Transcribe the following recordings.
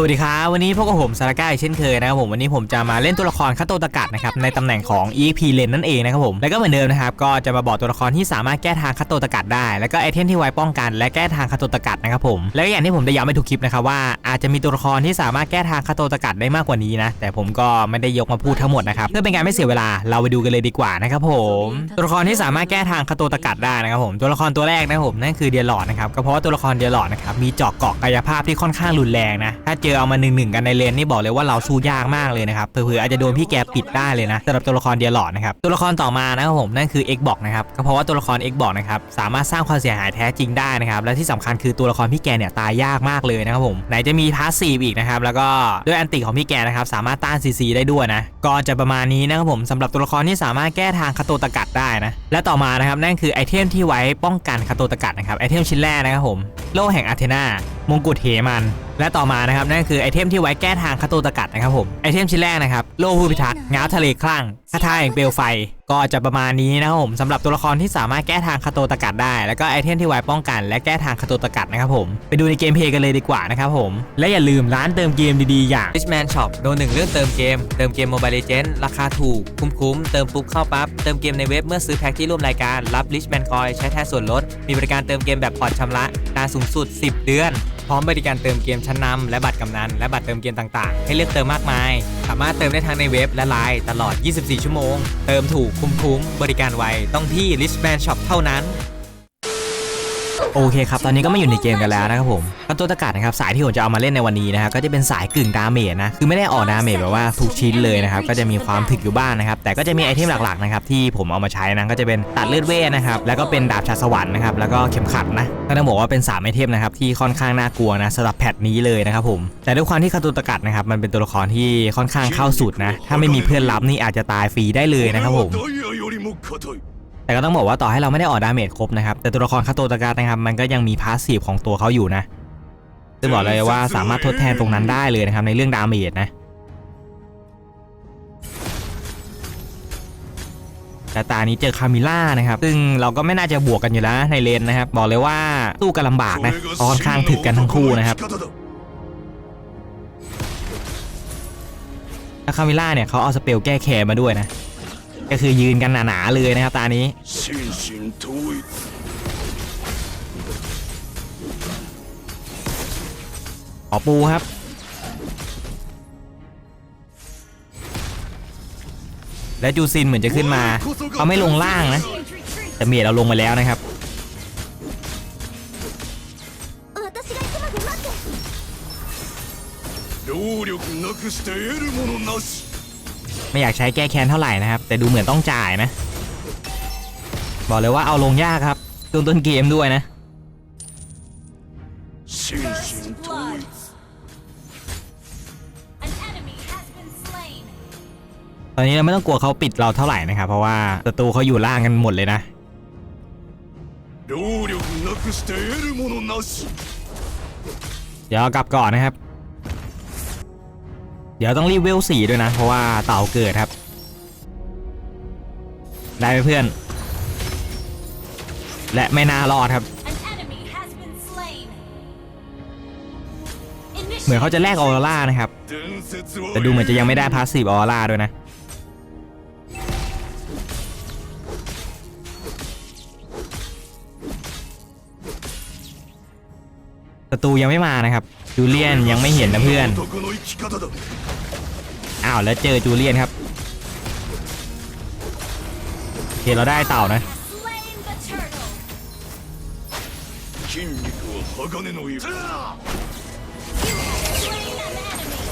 สวัสดีครับวันนี้พวกกับผมสารก้าเช่นเคยนะครับผมวันนี้ผมจะมาเล่นตัวละครคาโตตะกัดนะครับในตำแหน่งของ EP เลนนั่นเองนะครับผมแล้วก็เหมือนเดิมนะครับก็จะมาบอกตัวละครที่สามารถแก้ทางคาโตตะกัดได้ แล้วก็ไอเทมที่ไว้ป้องกัน และแก้ทางคาโตตะกัดนะครับผมแล้วก็อย่างที่ผมได้ย้ำไปทุกคลิปนะครับว่าอาจจะมีตัวละครที่สามารถแก้ทางคาโตตะกัดได้มากกว่านี้นะแต่ผมก็ไม่ได้ยกมาพูดทั้งหมดนะครับเพื่อเป็นการไม่เสียเวลาเราไปดูกันเลยดีกว่านะครับผมตัวละครที่สามารถแก้ทางคาโตตะกัดได้นะครับผมตัวละครตัวแรกนะครับผมนั่นคือเดียร์ลอดนะครับก็เพราะว่าตัวละครเดียร์ลอดนะครับมีเจาะเกาะกายภาพที่ค่อนข้างรุนแรงนะถ้าเจอเอามาหนึ่งหนึ่งกันในเลนนี่บอกเลยว่าเราสู้ยากมากเลยนะครับเผื่ออาจจะโดนพี่แกปิดได้เลยนะสำหรับตัวละครเดียร์ลอดนะครับตัวละครต่อมานะครับผมนั่นคือ X บอกนะครับก็เพราะว่าตัวละคร X บอกนะครับสามารถสร้างความเสียหายแท้จริงได้นะครับและที่สำคัญคือตัวละครพี่แกเนี่ยตายยากมากเลยนะครับผมไหนจะมีพาสซีฟอีกนะครับแล้วก็ด้วยอันติของพี่แกนะครับสามารถต้านซีซีได้ด้วยนะก็จะประมาณนี้นะครับผมสำหรับตัวละครที่สามารถแก้ทางคาโตตะกัดได้นะและต่อมานะครับนั่นคือไอเทมที่ไว้ป้องกันคาโตตะกัดนะครับไอเทมชิ้นแรกนะครับผมโล่แห่งอาเทนามงกุฎเหมัน และต่อมานะครับนั่นคือไอเทมที่ไว้แก้ทางคาโตตะกัดนะครับผมไอเทมชิ้นแรกนะครับโล่ผู้พิทักษ์ง้าวทะเลคลั่งคาถาแห่งเปลวไฟ ก็จะประมาณนี้นะครับผมสำหรับตัวละครที่สามารถแก้ทางคาโตตะกัดได้ แล้วก็ไอเทมที่ไว้ป้องกัน และแก้ทางคาโตตะกัดนะครับผมไปดูในเกมเพย์กันเลยดีกว่านะครับผมและอย่าลืมร้านเติมเกมดีๆอย่าง Richman Shop โดนหนึ่งเรื่องเติมเกม เติมเกม Mobile Legends ราคาถูก คุ้มๆเติมปุ๊บเข้าปั๊บเติมเกมในเว็บเมื่อซื้อแพ็คที่ร่วมรายการรับ Richman Coin ใช้แทนส่วนลดมีบริการเติมเกมแบบผ่อนชำระนานสูงสุด 10 เดือน พร้อมบริการเติมเกมชั้นนำและบัตรกำนันและบัตรเติมเกมต่างๆ ให้เลือกเติมมากมาย สามารถเติมได้ทั้งในเว็บและไลน์ตลอด 24 ชั่วโมง เติมถูกคุ้มคุ้มบริการไวต้องที่ Richman Shop เท่านั้น โอเคครับ ตอนนี้ก็มาอยู่ในเกมกันแล้วนะครับผมก็ตัวตะกัดนะครับสายที่ผมจะเอามาเล่นในวันนี้นะครับก็จะเป็นสายกึ่งดาเมจนะคือไม่ได้ออกดาเมจแบบว่าทุกชิ้นเลยนะครับก็จะมีความถึกอยู่บ้างนะครับแต่ก็จะมีไอเทมหลักๆนะครับที่ผมเอามาใช้นะก็จะเป็นตัดเลือดเว้นะครับแล้วก็เป็นดาบชาสวรรค์นะครับแล้วก็เข็มขัดนะก็ต้องบอกว่าเป็น3ไอเทมนะครับที่ค่อนข้างน่ากลัวนะสำหรับแพทนี้เลยนะครับผมแต่ด้วยความที่คาตูตะกัดนะครับมันเป็นตัวละครที่ค่อนข้างเข้าสุดนะถ้าไม่มีเพื่อนรับนี่อาจจะตายฟรีได้เลยนะครับผม แต่ก็ต้องบอกว่าต่อให้เราไม่ได้ออกดาเมจครบนะครับ แต่ตัวละครคาโตตะการนะครับมันก็ยังมีพาสซีฟของตัวเขาอยู่นะซึ่งบอกเลยว่าสามารถทดแทนตรงนั้นได้เลยนะครับในเรื่องดาเมจนะแต่ตานี้เจอคามิล่านะครับ ซึ่งเราก็ไม่น่าจะบวกกันอยู่แล้วในเลนนะครับ บอกเลยว่าสู้กันลำบากนะค่อนข้างถึกกันทั้งคู่นะครับคามิล่าเนี่ยเขาเอาสเปลแก้แค้นมาด้วยนะ ก็คือยืนกันหนาๆเลยนะครับตานี้ 心身統一 ขอปูครับ และจูซินเหมือนจะขึ้นมาเขาไม่ลงล่างนะ แต่เมียเราลงมาแล้วนะครับ 私が行くまで待って労力なくして得るものなし ไม่อยากใช้แก้แค้นเท่าไหร่นะครับ แต่ดูเหมือนต้องจ่ายนะ บอกเลยว่าเอาลงยากครับต้นต้นเกมด้วยนะตอนนี้เราไม่ต้องกลัวเขาปิดเราเท่าไหร่นะครับ เพราะว่าศัตรูเขาอยู่ล่างกันหมดเลยนะเดี๋ยวกลับก่อนนะครับ เดี๋ยวต้องรีบเวลสีด้วยนะ เพราะว่าเต่าเกิดครับ ได้ไหมเพื่อน และไม่น่ารอดครับ เหมือนเขาจะแลกออร่านะครับ แต่ดูเหมือนจะยังไม่ได้พาสซีฟออร่าด้วยนะ ศัตรูยังไม่มานะครับจูเลียนยังไม่เห็นนะเพื่อนอ้าวแล้วเจอจูเลียนครับเห็นเราได้เต่านะ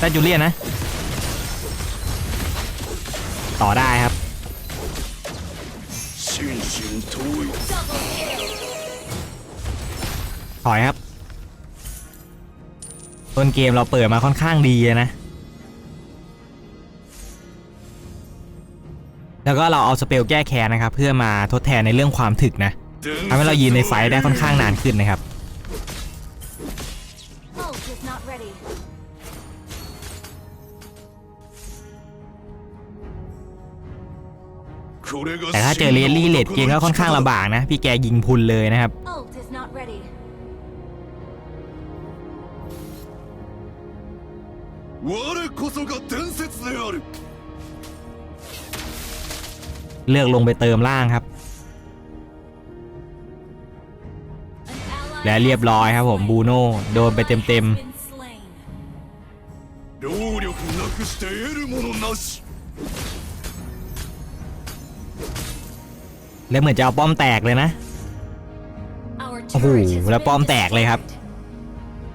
ได้จูเลียนนะ ต่อได้ครับถอยครับ ต้นเกมเราเปิดมาค่อนข้างดีนะ แล้วก็เราเอาสเปลแก้แค้นนะครับ เพื่อมาทดแทนในเรื่องความถึกนะทำให้เรายืนในไฟได้ค่อนข้างนานขึ้นนะครับแต่ถ้าเจอเรลลี่เลดเกมก็ค่อนข้างลำบากนะ พี่แกยิงพุนเลยนะครับ 我こそが伝説である เลือกลงไปเติมล่างครับ An ally และเรียบร้อยครับผมบูโน่โดนไปเต็ม has been slain. 労力なくして得るものなし ๆ และเหมือนจะเอาป้อมแตกเลยนะ Our โอ้โห turret has แล้วป้อม been แตกเลยครับ destroyed.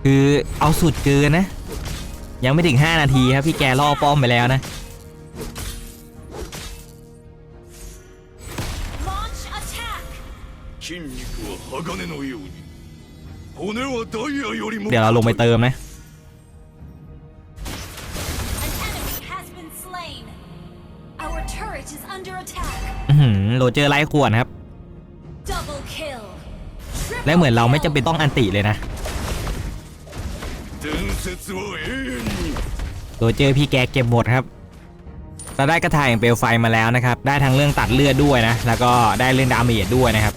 คือเอาสุดเกินนะ ยังไม่ถึง 5 นาทีครับ พี่แกล่อป้อมไปแล้วนะเดี๋ยวเราลงไปเติมนะโรเจอร์ไล่ขวดครับ และเหมือนเราไม่จำเป็นต้องอันติเลยนะ โดยเจอพี่แกเก็บหมดครับเราได้กระถ่ายอย่างเปลวไฟมาแล้วนะครับ ได้ทั้งเรื่องตัดเลือดด้วยนะ แล้วก็ได้เรื่องดาเมจด้วยนะครับ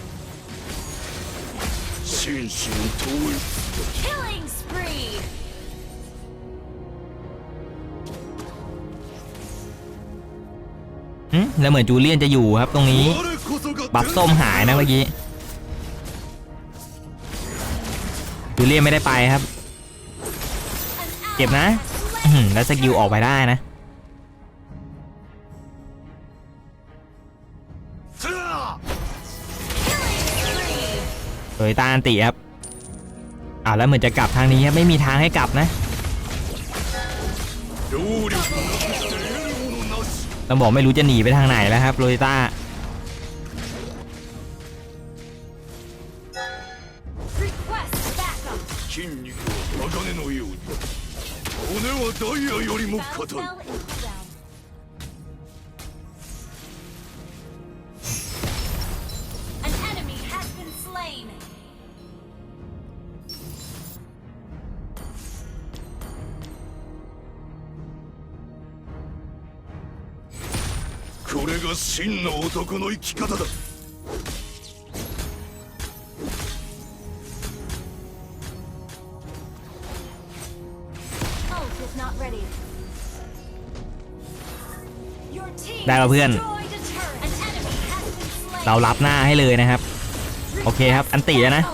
แล้วเหมือนจูเลียนจะอยู่ครับตรงนี้ บัฟส้มหายนะเมื่อกี้ จูเลียนไม่ได้ไปครับ ก็บนะแล้วสกิลออกไปได้นะ โดยตาอันติครับอ่าแล้วเหมือนจะกลับทางนี้ครับไม่มีทางให้กลับนะต้องบอกไม่รู้จะหนีไปทางไหนแล้วครับโรยต้า ダイヤよりも硬い 真の男の生き方だ。 ได้ป่ะเพื่อน เรารับหน้าให้เลยนะครับ โอเคครับ อันตีแล้วนะ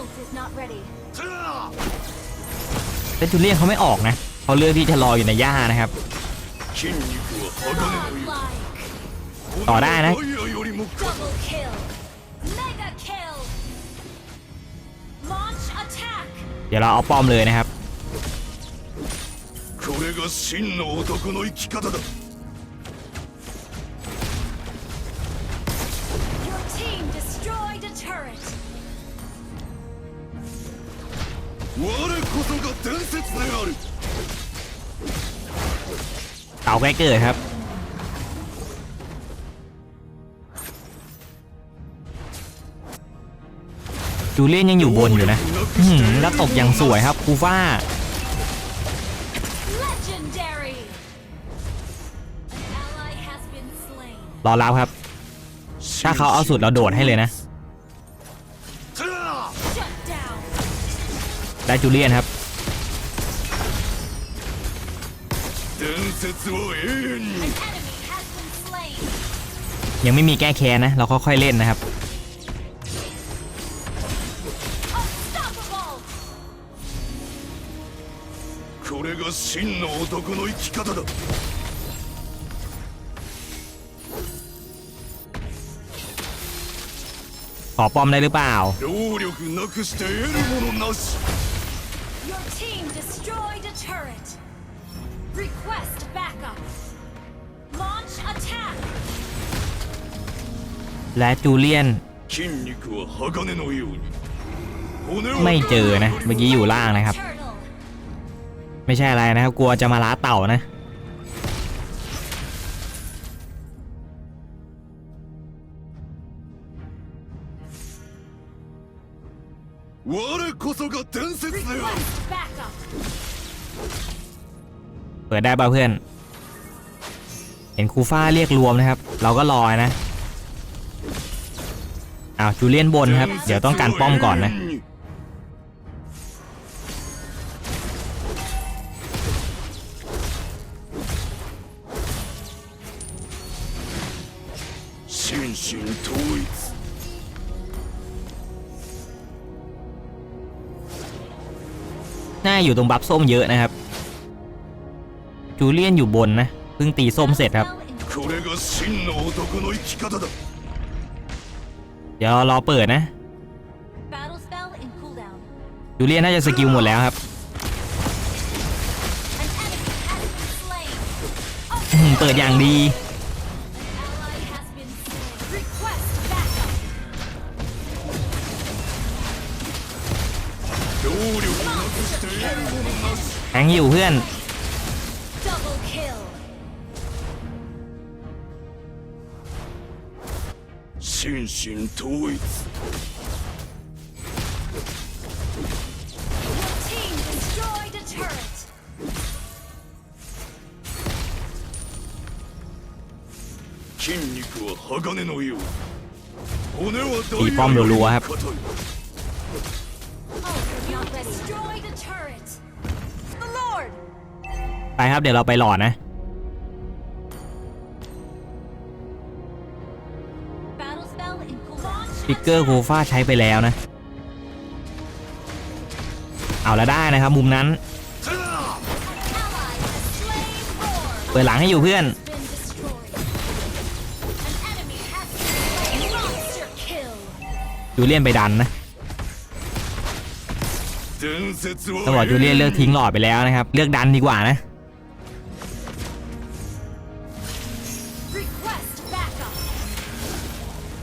แต่จูเลี่ยงเขาไม่ออกนะเขาเลือกที่จะรออยู่ในหญ้านะครับ ต่อได้นะ เดี๋ยวเราเอาป้อมเลยนะครับ turret. 我こそが伝説である เต่าใกล้เกิดครับ จูเลียนยังอยู่บนอยู่นะอื้อหือแล้วตบอย่างสวยครับคูฟ้า Legendary. An ally has been slain. รอรับครับ ถ้าเขาเอาสุดเราโดดให้เลยนะ ได้จูเลียนครับ 伝説は永遠に An enemy has been slain. ยังไม่มีแก้แค้นนะ เราค่อยๆเล่นนะครับ Unstoppable. これが真の男の生き方だ ขอป้อมได้หรือเปล่า Your team destroyed a turret. Request backup. Launch attack. และจูเลียน 筋肉は鋼のように骨は ไม่เจอนะ เมื่อกี้อยู่ล่างนะครับ Turtle. ไม่ใช่อะไรนะครับ กลัวจะมาล้าเต่านะ 我こそが伝説よเปิดได้ป่ะเพื่อน เห็นคูฟ้าเรียกรวมนะครับ เราก็รอนะอ้าวจูเลียนบนครับ เดี๋ยวต้องการป้อมก่อนนะชินชิ身統一 อยู่ตรงบัฟส้มเยอะนะครับ จูเลียนอยู่บนนะเพิ่งตีส้มเสร็จครับ เดี๋ยวรอเปิดนะ จูเลียนน่าจะสกิลหมดแล้วครับเปิดอย่างดี An ally has been slain. Request backup. 労力なくして得るものなし แทงอยู่เพื่อน Double kill. 心神統一 Team destroyed a turret. 筋肉は鋼のよう骨はダいいパンのロア硬い Oh, you're ready. Destroy the turret. The Lord. ไปครับเดี๋ยวเราไปหลอดนะ Battle spell in cooldown. ปิกเกอร์โคฟ้าใช้ไปแล้วนะ เอาแล้วได้นะครับ มุมนั้น An ally has slain Roar. เปิดหลังให้อยู่เพื่อน Been destroyed. An enemy has been slain. Monster kill. อยู่เลี่ยนไปดันนะ ตำรวจจูเลียนเลือกทิ้งหลอดไปแล้วนะครับ เลือกดันดีกว่านะ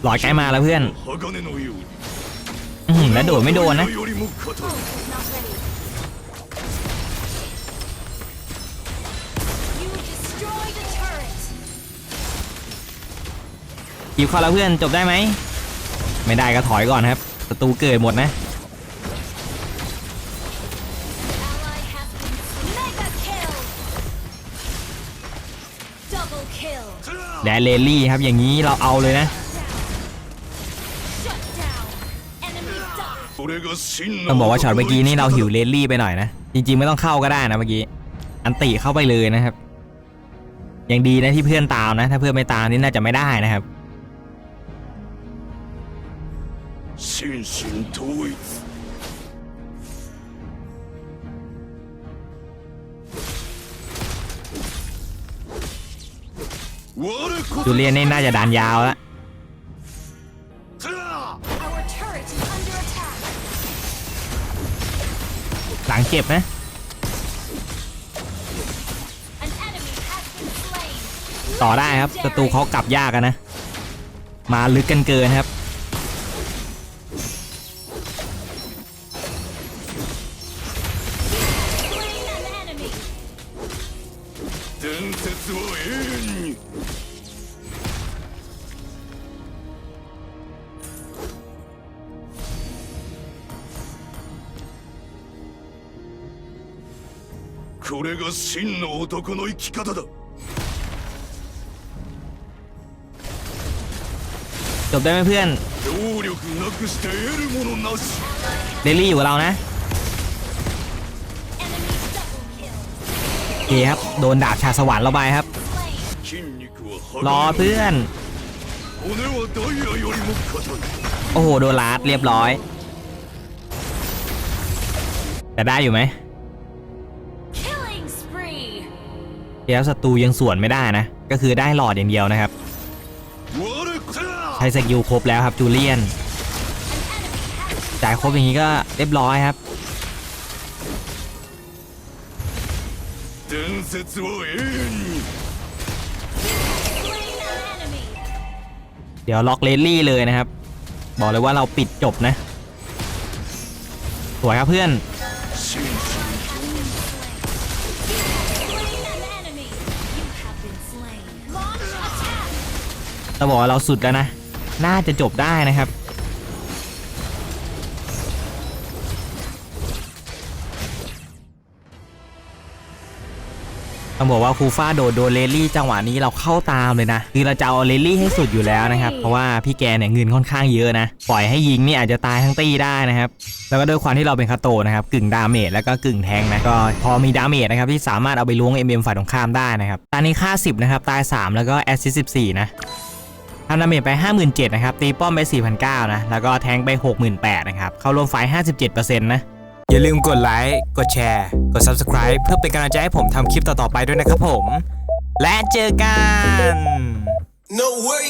หลอดใกล้มาแล้วเพื่อนอืแล้วโดดไม่โดนนะ หยิบเขาแล้วเพื่อนจบได้ไหม ไม่ได้ก็ถอยก่อนครับศัตรูเกิดหมดนะ แดนเลลี่ครับอย่างนี้เราเอาเลยนะต้องบอกว่าช็อตเมื่อกี้นี่เราหิวเลลี่ไปหน่อยนะ จริงๆไม่ต้องเข้าก็ได้นะเมื่อกี้ อันติเข้าไปเลยนะครับยังดีนะที่เพื่อนตามนะ ถ้าเพื่อนไม่ตามนี่น่าจะไม่ได้นะครับ จูเลียนนี่น่าจะดานยาวแล้วหลังเจ็บนะ An enemy has been slain. ต่อได้ครับศัตรูเขากลับยากนะ มาลึกกันเกินครับ これが真の男の生き方だ จบได้ไหมเพื่อน 労力なくして得るものなし เลลี่อยู่กับเรานะ Enemy double kill. โอเคครับ โดนดาบชาสวรรค์เราไปครับ Slain. 筋肉は รอ 鋼の เพื่อน 骨はダイヤよりも硬い โอ้โห โดนลาดเรียบร้อย แต่ได้อยู่ไหม แล้วศัตรูยังสวนไม่ได้นะ ก็คือได้หลอดอย่างเดียวนะครับ ใช้สกิลครบแล้วครับจูเลียน จ่ายครบอย่างนี้ก็เรียบร้อยครับเดี๋ยวล็อกเลลี่เลยนะครับ บอกเลยว่าเราปิดจบนะ สวยครับเพื่อน เราบอกว่าเราสุดแล้วนะ น่าจะจบได้นะครับ ต้องบอกว่าคูฟ้าโดดโดนเลลี่ จังหวะนี้เราเข้าตามเลยนะ คือเราจะเอาเลลี่ให้สุดอยู่แล้วนะครับ เพราะว่าพี่แกเนี่ยเงินค่อนข้างเยอะนะ ปล่อยให้ยิงนี่อาจจะตายทั้งตีได้นะครับ แล้วก็ด้วยความที่เราเป็นคาโตนะครับกึ่งดาเมจแล้วก็กึ่งแทงนะ ก็พอมีดาเมจนะครับที่สามารถเอาไปล้วง MM ฝ่ายตรงข้ามได้นะครับ ตอนนี้ค่า 10นะครับ ตาย 3 แล้วก็แอสซิส14 นะ ทำดาเมจไป 57,000นะครับตีป้อมไป 4,900นะแล้วก็แทงไป 68,000นะครับเข้าร่วมไฟท์57%นะอย่าลืมกดไลค์กดแชร์กด Subscribe เพื่อเป็นกำลังใจให้ผมทำคลิปต่อๆไปด้วยนะครับผม และเจอกัน No way